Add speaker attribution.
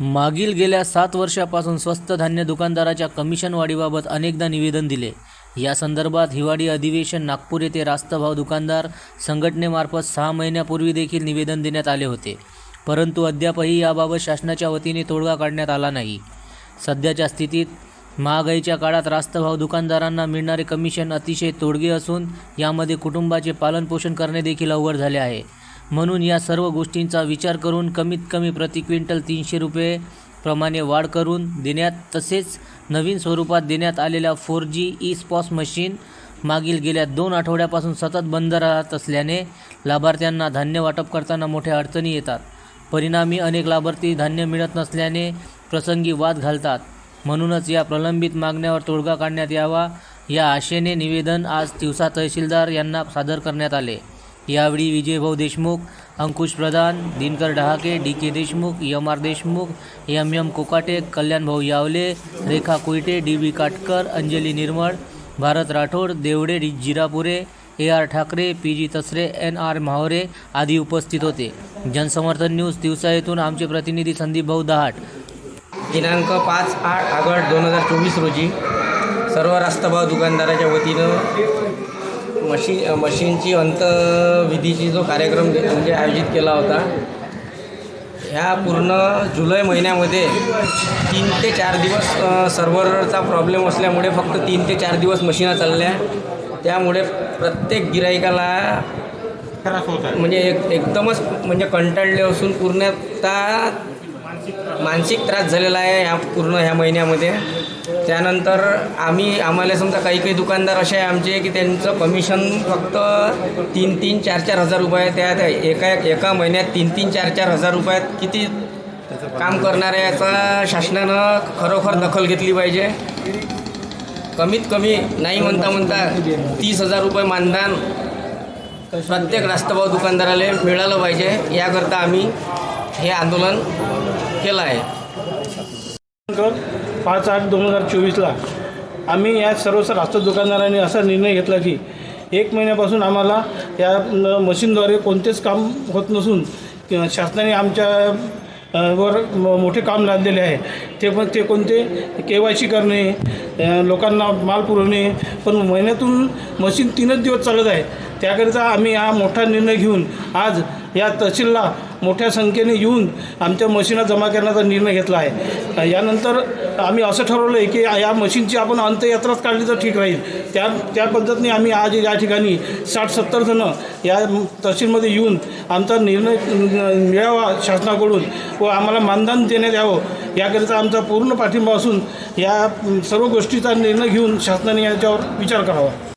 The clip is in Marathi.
Speaker 1: मागील गेल्या सात वर्षापासून स्वस्त धान्य दुकानदाराच्या कमिशन वाढीबाबत अनेकदा निवेदन दिले. या संदर्भात हिवाळी अधिवेशन नागपूर येथे रास्तभाव दुकानदार संघटनेमार्फत सहा महिन्यापूर्वी देखील निवेदन देण्यात आले होते. परंतु अद्यापही याबाबत शासनाच्या वतीने तोडगा काढण्यात आला नाही. सध्याच्या स्थितीत महागाईच्या काळात रास्तभाव दुकानदारांना मिळणारे कमिशन अतिशय तोडगे असून यामध्ये कुटुंबाचे पालनपोषण करणे देखील अवघड झाले आहे. म्हणून या सर्व गोष्टींचा विचार करून कमीत कमी प्रति क्विंटल तीनशे रुपये प्रमाणे वाढ करून देण्यात तसेच नवीन स्वरूपात देण्यात आलेल्या four G E POS machine मागील गेल्या दोन आठवड्यापासून सतत बंद राहत असल्याने लाभार्थ्यांना धान्य वाटप करताना मोठ्या अडचणी येतात. परिणामी अनेक लाभार्थी धान्य मिळत नसल्याने प्रसंगी वाद घालतात. म्हणूनच या प्रलंबित मागण्यावर तोडगा काढण्यात यावा या आशेने निवेदन आज तिवसा तहसीलदार यांना सादर करण्यात आले. यावेळी Vijaybhau Deshmukh Ankush Pradhan Dinkar Dahake D K Deshmukh M R Deshmukh M M Kokate Kalyanbhau Yawale Rekha Koyate D B Katkar Anjali Nirmal Bharat Rathod Devde D Jirapure A R Thakre P G Tasre N R Mhavre आदी उपस्थित होते. जनसमर्थन न्यूज दिवसा येथून आमचे प्रतिनिधी संदीप भाऊ दहाट.
Speaker 2: दिनांक पाच आठ ऑगस्ट दोन हजार चोवीस रोजी सर्व रास्तभाव दुकानदाराच्या वतीनं मशी मशीनची अंतविधीची जो कार्यक्रम म्हणजे आयोजित केला होता ह्या पूर्ण जुलै महिन्यामध्ये तीन ते चार दिवस सर्व्हरचा प्रॉब्लेम असल्यामुळे फक्त तीन ते चार दिवस मशीना चालल्या. त्यामुळे प्रत्येक गिराईकाला म्हणजे एक एकदमच म्हणजे कंटाळले असून पूर्णतः मानसिक त्रास झालेला आहे ह्या पूर्ण ह्या महिन्यामध्ये. त्यानंतर आम्ही आम्हाला समजा काही काही दुकानदार असे आहे आमचे की त्यांचं कमिशन फक्त तीन तीन चार चार हजार रुपये आहे. त्या त्या एका एका महिन्यात तीन तीन चार चार हजार रुपयात किती काम करणाऱ्या याचा शासनानं खरोखर दखल घेतली पाहिजे. कमीत कमी नाही म्हणता म्हणता तीस हजार रुपये मानधन प्रत्येक रास्तभाव दुकानदाराला मिळालं पाहिजे. याकरता आम्ही हे आंदोलन केला आहे
Speaker 3: पाच आठ दोन हजार चोवीसला आम्ही या सर्व रास्त दुकानदारांनी असा निर्णय घेतला की एक महिन्यापासून आम्हाला या मशीनद्वारे कोणतेच काम होत नसून शासनाने आमच्या वर म- मोठे काम लादलेले आहे. ते पण ते कोणते? के वाय सी करणे लोकांना माल पुरवणे पण महिन्यातून मशीन तीनच दिवस चालत आहे. त्याकरिता आम्ही हा मोठा निर्णय घेऊन आज या तहसीलला मोठ्या संख्येने येऊन आमच्या मशीना जमा करण्याचा निर्णय घेतला आहे. यानंतर आम्ही असं ठरवलं आहे की या मशीनची आपण अंत्ययात्राच काढली तर ठीक राहील. त्या त्या पद्धतीने आम्ही आज या ठिकाणी साठ सत्तर जणं या तहसीलमध्ये येऊन आमचा निर्णय मिळावा शासनाकडून व आम्हाला मानधन देण्यात यावं. याकरिता आमचा पूर्ण पाठिंबा असून या सर्व गोष्टीचा निर्णय घेऊन शासनाने याच्यावर विचार करावा.